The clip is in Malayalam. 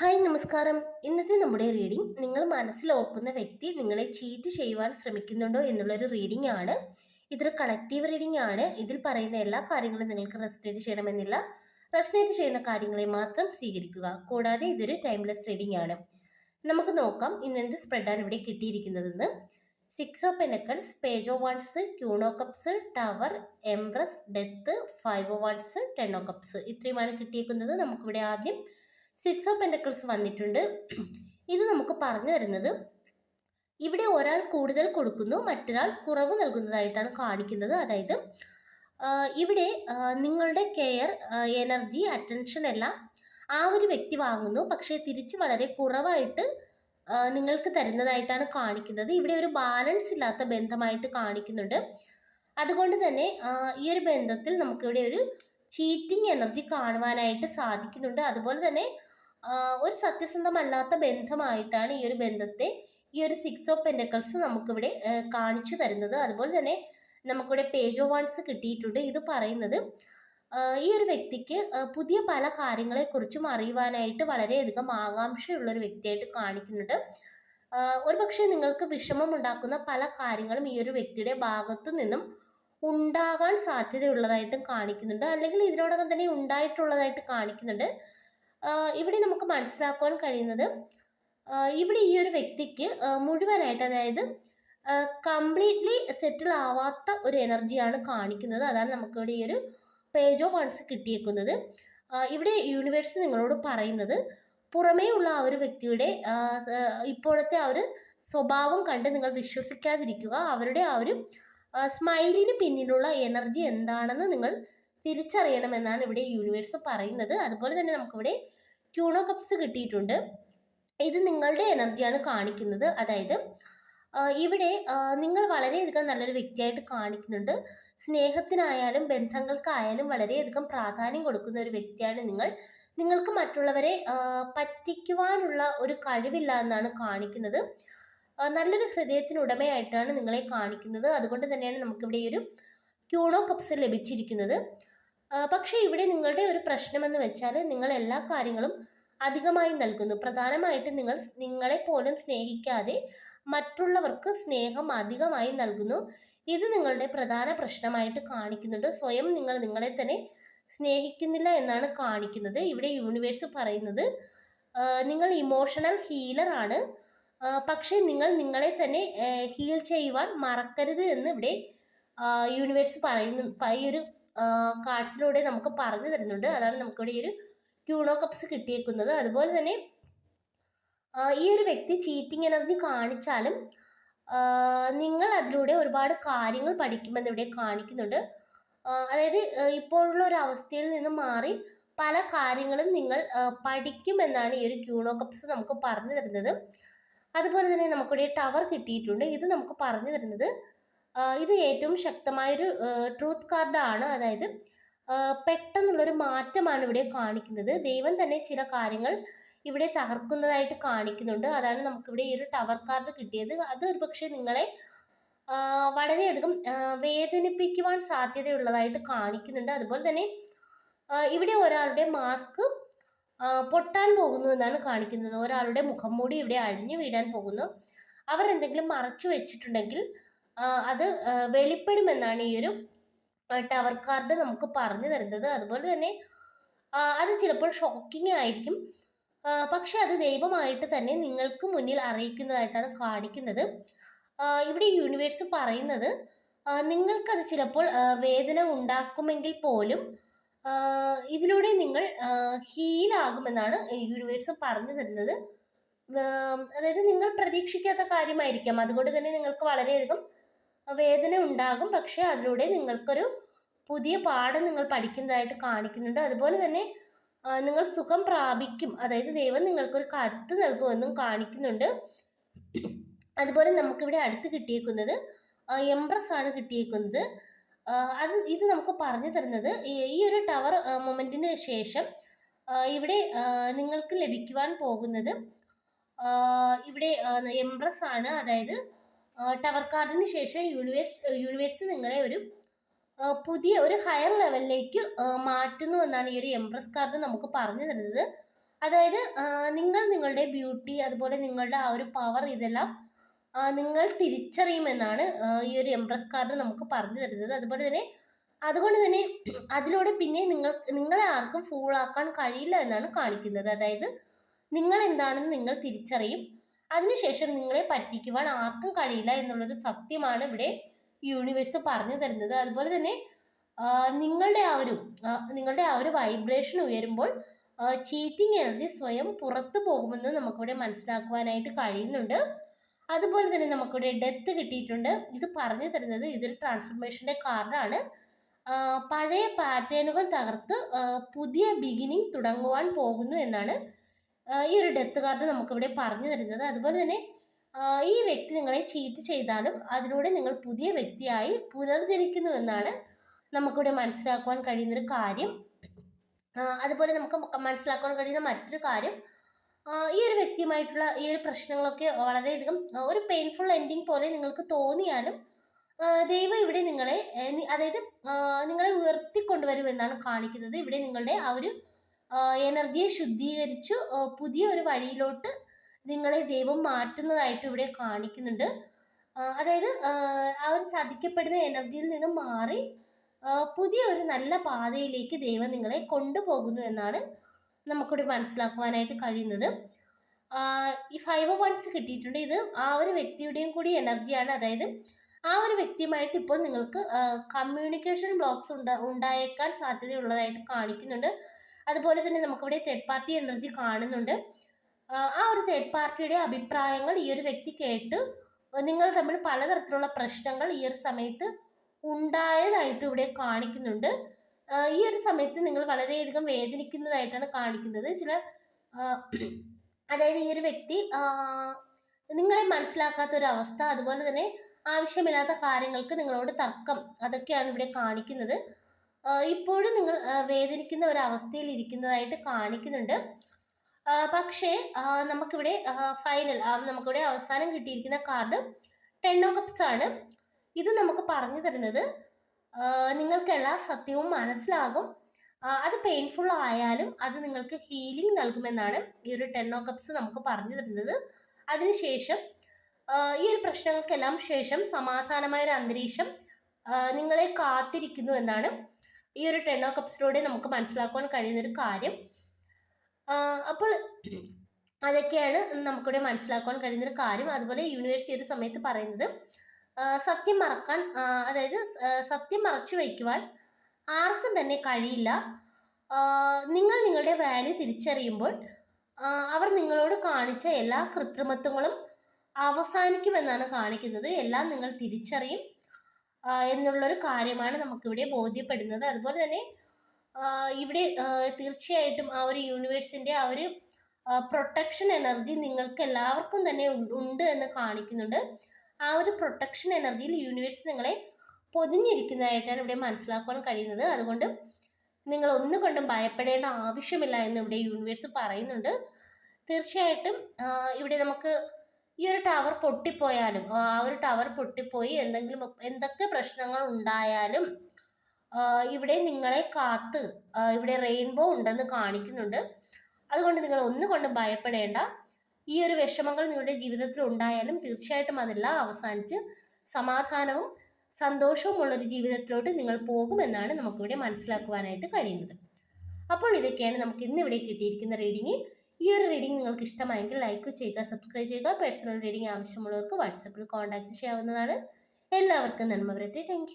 ഹായ് നമസ്കാരം. ഇന്നത്തെ നമ്മുടെ റീഡിംഗ് നിങ്ങൾ മനസ്സിൽ ഓർക്കുന്ന വ്യക്തി നിങ്ങളെ ചീറ്റ് ചെയ്യുവാൻ ശ്രമിക്കുന്നുണ്ടോ എന്നുള്ളൊരു റീഡിംഗ് ആണ്. ഇതൊരു കളക്റ്റീവ് റീഡിംഗ് ആണ്. ഇതിൽ പറയുന്ന എല്ലാ കാര്യങ്ങളും നിങ്ങൾക്ക് റെസ്പിനേറ്റ് ചെയ്യണമെന്നില്ല. റെസ്പിനേറ്റ് ചെയ്യുന്ന കാര്യങ്ങളെ മാത്രം സ്വീകരിക്കുക. കൂടാതെ ഇതൊരു ടൈംലെസ് റീഡിംഗ് ആണ്. നമുക്ക് നോക്കാം ഇന്ന് എന്ത് സ്പ്രെഡാണ് ഇവിടെ കിട്ടിയിരിക്കുന്നതെന്ന്. Six of pentacles page of wands queen of cups tower empress death five of wands ten of cups ഇത്രയുമാണ് കിട്ടിയേക്കുന്നത്. നമുക്കിവിടെ ആദ്യം സിക്സ് ഓഫ് പെന്റക്കിൾസ് വന്നിട്ടുണ്ട്. ഇത് നമുക്ക് പറഞ്ഞു തരുന്നത് ഇവിടെ ഒരാൾ കൂടുതൽ കൊടുക്കുന്നു മറ്റൊരാൾ കുറവ് നൽകുന്നതായിട്ടാണ് കാണിക്കുന്നത്. അതായത് ഇവിടെ നിങ്ങളുടെ കെയർ എനർജി അറ്റൻഷൻ എല്ലാം ആ ഒരു വ്യക്തി വാങ്ങുന്നു. പക്ഷേ തിരിച്ച് വളരെ കുറവായിട്ട് നിങ്ങൾക്ക് തരുന്നതായിട്ടാണ് കാണിക്കുന്നത്. ഇവിടെ ഒരു ബാലൻസ് ഇല്ലാത്ത ബന്ധമായിട്ട് കാണിക്കുന്നുണ്ട്. അതുകൊണ്ട് തന്നെ ഈ ഒരു ബന്ധത്തിൽ നമുക്കിവിടെ ഒരു ചീറ്റിംഗ് എനർജി കാണുവാനായിട്ട് സാധിക്കുന്നുണ്ട്. അതുപോലെ തന്നെ ഒരു സത്യസന്ധമല്ലാത്ത ബന്ധമായിട്ടാണ് ഈ ഒരു ബന്ധത്തെ ഈ ഒരു സിക്സ് ഓഫ് പെൻഡക്കൾസ് നമുക്കിവിടെ കാണിച്ചു തരുന്നത്. അതുപോലെ തന്നെ നമുക്കിവിടെ പേജ് ഓഫ് വാൺസ് കിട്ടിയിട്ടുണ്ട്. ഇത് പറയുന്നത് ഈ ഒരു വ്യക്തിക്ക് പുതിയ പല കാര്യങ്ങളെക്കുറിച്ചും അറിയുവാനായിട്ട് വളരെയധികം ആകാംക്ഷയുള്ള ഒരു വ്യക്തിയായിട്ട് കാണിക്കുന്നുണ്ട്. ഒരുപക്ഷെ നിങ്ങൾക്ക് വിഷമം ഉണ്ടാക്കുന്ന പല കാര്യങ്ങളും ഈ ഒരു വ്യക്തിയുടെ ഭാഗത്തു നിന്നും ഉണ്ടാകാൻ സാധ്യതയുള്ളതായിട്ടും കാണിക്കുന്നുണ്ട്. അല്ലെങ്കിൽ ഇതിനോടകം തന്നെ ഉണ്ടായിട്ടുള്ളതായിട്ട് കാണിക്കുന്നുണ്ട്. ഇവിടെ നമുക്ക് മനസ്സിലാക്കുവാൻ കഴിയുന്നത് ഇവിടെ ഈ ഒരു വ്യക്തിക്ക് മുഴുവനായിട്ട് അതായത് കംപ്ലീറ്റ്ലി സെറ്റിൽ ആവാത്ത ഒരു എനർജിയാണ് കാണിക്കുന്നത്. അതാണ് നമുക്കിവിടെ ഈ ഒരു പേജ് ഓഫ് വൺസ് കിട്ടിയേക്കുന്നത്. ഇവിടെ യൂണിവേഴ്സ് നിങ്ങളോട് പറയുന്നത് പുറമേ ഉള്ള ആ ഒരു വ്യക്തിയുടെ ഇപ്പോഴത്തെ ആ ഒരു സ്വഭാവം കണ്ട് നിങ്ങൾ വിശ്വസിക്കാതിരിക്കുക. അവരുടെ ആ ഒരു സ്മൈലിന് പിന്നിലുള്ള എനർജി എന്താണെന്ന് നിങ്ങൾ തിരിച്ചറിയണമെന്നാണ് ഇവിടെ യൂണിവേഴ്സ് പറയുന്നത്. അതുപോലെ തന്നെ നമുക്കിവിടെ ക്യൂണോ കപ്സ് കിട്ടിയിട്ടുണ്ട്. ഇത് നിങ്ങളുടെ എനർജിയാണ് കാണിക്കുന്നത്. അതായത് ഇവിടെ നിങ്ങൾ വളരെയധികം നല്ലൊരു വ്യക്തിയായിട്ട് കാണിക്കുന്നുണ്ട്. സ്നേഹത്തിനായാലും ബന്ധങ്ങൾക്കായാലും വളരെയധികം പ്രാധാന്യം കൊടുക്കുന്ന ഒരു വ്യക്തിയാണ് നിങ്ങൾ. നിങ്ങൾക്ക് മറ്റുള്ളവരെ പറ്റിക്കുവാനുള്ള ഒരു കഴിവില്ല എന്നാണ് കാണിക്കുന്നത്. നല്ലൊരു ഹൃദയത്തിനുടമയായിട്ടാണ് നിങ്ങളെ കാണിക്കുന്നത്. അതുകൊണ്ട് തന്നെയാണ് നമുക്കിവിടെ ഒരു ക്യൂണോ കപ്സ് ലഭിച്ചിരിക്കുന്നത്. പക്ഷേ ഇവിടെ നിങ്ങളുടെ ഒരു പ്രശ്നം എന്ന് വെച്ചാൽ നിങ്ങൾ എല്ലാ കാര്യങ്ങളും അധികമായി നൽകുന്നു. പ്രധാനമായിട്ട് നിങ്ങൾ നിങ്ങളെ പോലും സ്നേഹിക്കാതെ മറ്റുള്ളവർക്ക് സ്നേഹം അധികമായി നൽകുന്നു. ഇത് നിങ്ങളുടെ പ്രധാന പ്രശ്നമായിട്ട് കാണിക്കുന്നുണ്ട്. സ്വയം നിങ്ങൾ നിങ്ങളെ തന്നെ സ്നേഹിക്കുന്നില്ല എന്നാണ് കാണിക്കുന്നത്. ഇവിടെ യൂണിവേഴ്സ് പറയുന്നത് നിങ്ങൾ ഇമോഷണൽ ഹീലർ ആണ്. പക്ഷേ നിങ്ങൾ നിങ്ങളെ തന്നെ ഹീൽ ചെയ്യുവാൻ മറക്കരുത് എന്ന് ഇവിടെ യൂണിവേഴ്സ് പറയുന്നു ഈ ഒരു കാർഡ്സിലൂടെ നമുക്ക് പറഞ്ഞു തരുന്നുണ്ട്. അതാണ് നമുക്കിവിടെ ഈ ഒരു ക്യൂണോ കപ്സ് കിട്ടിയേക്കുന്നത്. അതുപോലെ തന്നെ ഈ ഒരു വ്യക്തി ചീറ്റിംഗ് എനർജി കാണിച്ചാലും നിങ്ങൾ അതിലൂടെ ഒരുപാട് കാര്യങ്ങൾ പഠിക്കുമെന്ന് ഇവിടെ കാണിക്കുന്നുണ്ട്. അതായത് ഇപ്പോഴുള്ള ഒരു അവസ്ഥയിൽ നിന്ന് മാറി പല കാര്യങ്ങളും നിങ്ങൾ പഠിക്കുമെന്നാണ് ഈ ഒരു ക്യൂണോ കപ്സ് നമുക്ക് പറഞ്ഞു തരുന്നത്. അതുപോലെ തന്നെ നമുക്കിവിടെ ടവർ കിട്ടിയിട്ടുണ്ട്. ഇത് നമുക്ക് പറഞ്ഞു തരുന്നത് ഇത് ഏറ്റവും ശക്തമായൊരു ട്രൂത്ത് കാർഡാണ് അതായത് പെട്ടെന്നുള്ളൊരു മാറ്റമാണ് ഇവിടെ കാണിക്കുന്നത്. ദൈവം തന്നെ ചില കാര്യങ്ങൾ ഇവിടെ തകർക്കുന്നതായിട്ട് കാണിക്കുന്നുണ്ട്. അതാണ് നമുക്കിവിടെ ഈ ഒരു ടവർ കാർഡ് കിട്ടിയത്. അത് ഒരു പക്ഷേ നിങ്ങളെ വളരെയധികം വേദനിപ്പിക്കുവാൻ സാധ്യതയുള്ളതായിട്ട് കാണിക്കുന്നുണ്ട്. അതുപോലെ തന്നെ ഇവിടെ ഒരാളുടെ മാസ്ക് പൊട്ടാൻ പോകുന്നു എന്നാണ് കാണിക്കുന്നത്. ഒരാളുടെ മുഖം മൂടി ഇവിടെ അഴിഞ്ഞു വീഴാൻ പോകുന്നു. അവർ എന്തെങ്കിലും മറച്ചു വെച്ചിട്ടുണ്ടെങ്കിൽ അത് വെളിപ്പെടുമെന്നാണ് ഈ ഒരു ടവർ കാർഡ് നമുക്ക് പറഞ്ഞു തരുന്നത്. അതുപോലെ തന്നെ അത് ചിലപ്പോൾ ഷോക്കിംഗ് ആയിരിക്കും. പക്ഷെ അത് ദൈവമായിട്ട് തന്നെ നിങ്ങൾക്ക് മുന്നിൽ അറിയിക്കുന്നതായിട്ടാണ് കാണിക്കുന്നത്. ഇവിടെ യൂണിവേഴ്സ് പറയുന്നത് നിങ്ങൾക്കത് ചിലപ്പോൾ വേദന ഉണ്ടാക്കുമെങ്കിൽ പോലും ഇതിലൂടെ നിങ്ങൾ ഹീലാകുമെന്നാണ് യൂണിവേഴ്സ് പറഞ്ഞു തരുന്നത്. അതായത് നിങ്ങൾ പ്രതീക്ഷിക്കാത്ത കാര്യമായിരിക്കാം. അതുകൊണ്ട് തന്നെ നിങ്ങൾക്ക് വളരെയധികം വേദന ഉണ്ടാകും. പക്ഷേ അതിലൂടെ നിങ്ങൾക്കൊരു പുതിയ പാഠം നിങ്ങൾ പഠിക്കുന്നതായിട്ട് കാണിക്കുന്നുണ്ട്. അതുപോലെ തന്നെ നിങ്ങൾ സുഖം പ്രാപിക്കും. അതായത് ദൈവം നിങ്ങൾക്കൊരു കരുത്ത് നൽകുമെന്നും കാണിക്കുന്നുണ്ട്. അതുപോലെ നമുക്കിവിടെ അടുത്ത് കിട്ടിയേക്കുന്നത് എംപ്രസ് ആണ് കിട്ടിയേക്കുന്നത്. അത് ഇത് നമുക്ക് പറഞ്ഞു തരുന്നത് ഈ- ഒരു ടവർ മൊമെന്റിന് ശേഷം ഇവിടെ നിങ്ങൾക്ക് ലഭിക്കുവാൻ പോകുന്നത് ഇവിടെ എംപ്രസ് ആണ് അതായത് ടവർ കാർഡിന് ശേഷം യൂണിവേഴ്സ് യൂണിവേഴ്സ് നിങ്ങളെ ഒരു പുതിയ ഒരു ഹയർ ലെവലിലേക്ക് മാറ്റുന്നു എന്നാണ് ഈ ഒരു എംപ്രസ് കാർഡ് നമുക്ക് പറഞ്ഞു തരുന്നത്. അതായത് നിങ്ങൾ നിങ്ങളുടെ ബ്യൂട്ടി അതുപോലെ നിങ്ങളുടെ ആ ഒരു പവർ ഇതെല്ലാം നിങ്ങൾ തിരിച്ചറിയുമെന്നാണ് ഈ ഒരു എംപ്രസ് കാർഡ് നമുക്ക് പറഞ്ഞു തരുന്നത്. അതുപോലെ തന്നെ അതുകൊണ്ട് തന്നെ അതിലൂടെ പിന്നെ നിങ്ങൾ നിങ്ങളെ ആർക്കും ഫൂളാക്കാൻ കഴിയില്ല എന്നാണ് കാണിക്കുന്നത്. അതായത് നിങ്ങൾ എന്താണെന്ന് നിങ്ങൾ തിരിച്ചറിയും. അതിനുശേഷം നിങ്ങളെ പറ്റിക്കുവാൻ ആർക്കും കഴിയില്ല എന്നുള്ളൊരു സത്യമാണ് ഇവിടെ യൂണിവേഴ്സ് പറഞ്ഞു തരുന്നത്. അതുപോലെ തന്നെ നിങ്ങളുടെ ആ ഒരു നിങ്ങളുടെ ആ ഒരു വൈബ്രേഷൻ ഉയരുമ്പോൾ ചീറ്റിംഗ് എനർജി സ്വയം പുറത്തു പോകുമെന്ന് നമുക്കിവിടെ മനസ്സിലാക്കുവാനായിട്ട് കഴിയുന്നുണ്ട്. അതുപോലെ തന്നെ നമുക്കിവിടെ ഡെത്ത് കിട്ടിയിട്ടുണ്ട്. ഇത് പറഞ്ഞു തരുന്നത് ഇതൊരു ട്രാൻസ്ഫോർമേഷന്റെ കാർഡാണ് പഴയ പാറ്റേണുകൾ തകർത്ത് പുതിയ ബിഗിനിങ് തുടങ്ങുവാൻ പോകുന്നു എന്നാണ് ഈ ഒരു ഡെത്ത് കാർഡ് നമുക്കിവിടെ പറഞ്ഞു തരുന്നത്. അതുപോലെ തന്നെ ഈ വ്യക്തി നിങ്ങളെ ചീറ്റ് ചെയ്താലും അതിലൂടെ നിങ്ങൾ പുതിയ വ്യക്തിയായി പുനർജനിക്കുന്നു എന്നാണ് നമുക്കിവിടെ മനസ്സിലാക്കുവാൻ കഴിയുന്നൊരു കാര്യം. അതുപോലെ നമുക്ക് മനസ്സിലാക്കുവാൻ കഴിയുന്ന മറ്റൊരു കാര്യം ഈ ഒരു വ്യക്തിയുമായിട്ടുള്ള ഈ ഒരു പ്രശ്നങ്ങളൊക്കെ വളരെയധികം ഒരു പെയിൻഫുൾ എൻഡിങ് പോലെ നിങ്ങൾക്ക് തോന്നിയാലും ദൈവം ഇവിടെ നിങ്ങളെ അതായത് നിങ്ങളെ ഉയർത്തിക്കൊണ്ടുവരുമെന്നാണ് കാണിക്കുന്നത്. ഇവിടെ നിങ്ങളുടെ ആ ഒരു എനർജിയെ ശുദ്ധീകരിച്ചു പുതിയ ഒരു വഴിയിലോട്ട് നിങ്ങളെ ദൈവം മാറ്റുന്നതായിട്ട് ഇവിടെ കാണിക്കുന്നുണ്ട്. അതായത് ആ, ഒരു ചതിക്കപ്പെടുന്ന എനർജിയിൽ നിന്ന് മാറി പുതിയ ഒരു നല്ല പാതയിലേക്ക് ദൈവം നിങ്ങളെ കൊണ്ടുപോകുന്നു എന്നാണ് നമുക്കിവിടെ മനസ്സിലാക്കുവാനായിട്ട് കഴിയുന്നത്. ഈ ഫൈവ് വൺസ് കിട്ടിയിട്ടുണ്ട്. ഇത് ആ ഒരു വ്യക്തിയുടെയും കൂടി എനർജിയാണ്. അതായത് ആ ഒരു വ്യക്തിയുമായിട്ട് ഇപ്പോൾ നിങ്ങൾക്ക് കമ്മ്യൂണിക്കേഷൻ ബ്ലോക്സ് ഉണ്ട ഉണ്ടായേക്കാൻ സാധ്യതയുള്ളതായിട്ട് കാണിക്കുന്നുണ്ട്. അതുപോലെ തന്നെ നമുക്കിവിടെ തേർഡ് പാർട്ടി എനർജി കാണുന്നുണ്ട്. ആ, ഒരു തേർഡ് പാർട്ടിയുടെ അഭിപ്രായങ്ങൾ ഈ ഒരു വ്യക്തി കേട്ട് നിങ്ങൾ തമ്മിൽ പലതരത്തിലുള്ള പ്രശ്നങ്ങൾ ഈ ഒരു സമയത്ത് ഉണ്ടായതായിട്ട് ഇവിടെ കാണിക്കുന്നുണ്ട്. ഈ ഒരു സമയത്ത് നിങ്ങൾ വളരെയധികം വേദനിക്കുന്നതായിട്ടാണ് കാണിക്കുന്നത്. ചില അതായത് ഈ ഒരു വ്യക്തി നിങ്ങളെ മനസ്സിലാക്കാത്ത ഒരു അവസ്ഥ അതുപോലെ തന്നെ ആവശ്യമില്ലാത്ത കാര്യങ്ങൾക്ക് നിങ്ങളോട് തർക്കം അതൊക്കെയാണ് ഇവിടെ കാണിക്കുന്നത്. ഇപ്പോഴും നിങ്ങൾ വേദനിക്കുന്ന ഒരു അവസ്ഥയിൽ ഇരിക്കുന്നതായിട്ട് കാണിക്കുന്നുണ്ട്. പക്ഷേ നമുക്കിവിടെ ഫൈനൽ നമുക്കിവിടെ അവസാനം കിട്ടിയിരിക്കുന്ന കാർഡ് ടെൻ ഓ കപ്സ് ആണ്. ഇത് നമുക്ക് പറഞ്ഞു തരുന്നത് നിങ്ങൾക്ക് എല്ലാ സത്യവും മനസ്സിലാകും. അത് പെയിൻഫുൾ ആയാലും അത് നിങ്ങൾക്ക് ഹീലിംഗ് നൽകുമെന്നാണ് ഈ ഒരു ടെൻ ഓ കപ്സ് നമുക്ക് പറഞ്ഞു തരുന്നത്. അതിനുശേഷം ഈ ഒരു പ്രശ്നങ്ങൾക്കെല്ലാം ശേഷം സമാധാനമായ ഒരു അന്തരീക്ഷം നിങ്ങളെ കാത്തിരിക്കുന്നു എന്നാണ് ഈ ഒരു ടെൻ ഓ കപ്സിലൂടെ നമുക്ക് മനസ്സിലാക്കുവാൻ കഴിയുന്ന ഒരു കാര്യം. അപ്പോൾ അതൊക്കെയാണ് നമുക്കിവിടെ മനസ്സിലാക്കുവാൻ കഴിയുന്ന ഒരു കാര്യം. അതുപോലെ യൂണിവേഴ്സ് ഒരു സമയത്ത് പറയുന്നത് സത്യം മറക്കാൻ അതായത് സത്യം മറച്ചു വയ്ക്കുവാൻ ആർക്കും തന്നെ കഴിയില്ല. നിങ്ങൾ നിങ്ങളുടെ വാല്യൂ തിരിച്ചറിയുമ്പോൾ അവർ നിങ്ങളോട് കാണിച്ച എല്ലാ കൃത്രിമത്വങ്ങളും അവസാനിക്കുമെന്നാണ് കാണിക്കുന്നത്. എല്ലാം നിങ്ങൾ തിരിച്ചറിയും. എന്നുള്ളൊരു കാര്യമാണ് നമുക്കിവിടെ ബോധ്യപ്പെടുന്നത്. അതുപോലെ തന്നെ ഇവിടെ തീർച്ചയായിട്ടും ആ ഒരു യൂണിവേഴ്സിന്റെ ആ ഒരു പ്രൊട്ടക്ഷൻ എനർജി നിങ്ങൾക്ക് എല്ലാവർക്കും തന്നെ ഉണ്ട് എന്ന് കാണിക്കുന്നുണ്ട്. ആ ഒരു പ്രൊട്ടക്ഷൻ എനർജിയിൽ യൂണിവേഴ്സ് നിങ്ങളെ പൊതിഞ്ഞിരിക്കുന്നതായിട്ടാണ് ഇവിടെ മനസ്സിലാക്കുവാൻ കഴിയുന്നത്. അതുകൊണ്ട് നിങ്ങൾ ഒന്നുകൊണ്ടും ഭയപ്പെടേണ്ട ആവശ്യമില്ല എന്ന് ഇവിടെ യൂണിവേഴ്സ് പറയുന്നുണ്ട്. തീർച്ചയായിട്ടും ഇവിടെ നമുക്ക് ഈ ഒരു ടവർ പൊട്ടിപ്പോയാലും ആ ഒരു ടവർ പൊട്ടിപ്പോയി എന്തെങ്കിലും എന്തൊക്കെ പ്രശ്നങ്ങൾ ഉണ്ടായാലും ഇവിടെ നിങ്ങളെ കാത്ത് ഇവിടെ റെയിൻബോ ഉണ്ടെന്ന് കാണിക്കുന്നുണ്ട്. അതുകൊണ്ട് നിങ്ങൾ ഒന്നുകൊണ്ടും ഭയപ്പെടേണ്ട. ഈ ഒരു വിഷമങ്ങൾ നിങ്ങളുടെ ജീവിതത്തിൽ ഉണ്ടായാലും തീർച്ചയായിട്ടും അതെല്ലാം അവസാനിച്ച് സമാധാനവും സന്തോഷവും ഉള്ളൊരു ജീവിതത്തിലോട്ട് നിങ്ങൾ പോകുമെന്നാണ് നമുക്കിവിടെ മനസ്സിലാക്കുവാനായിട്ട് കഴിയുന്നത്. അപ്പോൾ ഇതൊക്കെയാണ് നമുക്ക് ഇന്നിവിടെ കിട്ടിയിരിക്കുന്ന റീഡിങ് ഈ ഒരു റീഡിംഗ് നിങ്ങൾക്ക് ഇഷ്ടമായെങ്കിൽ ലൈക്ക് ചെയ്യുക സബ്സ്ക്രൈബ് ചെയ്യുക. പേഴ്സണൽ റീഡിംഗ് ആവശ്യമുള്ളവർക്ക് വാട്സപ്പിൽ കോൺടാക്റ്റ് ചെയ്യാവുന്നതാണ്. എല്ലാവർക്കും നന്മ വരട്ടെ താങ്ക്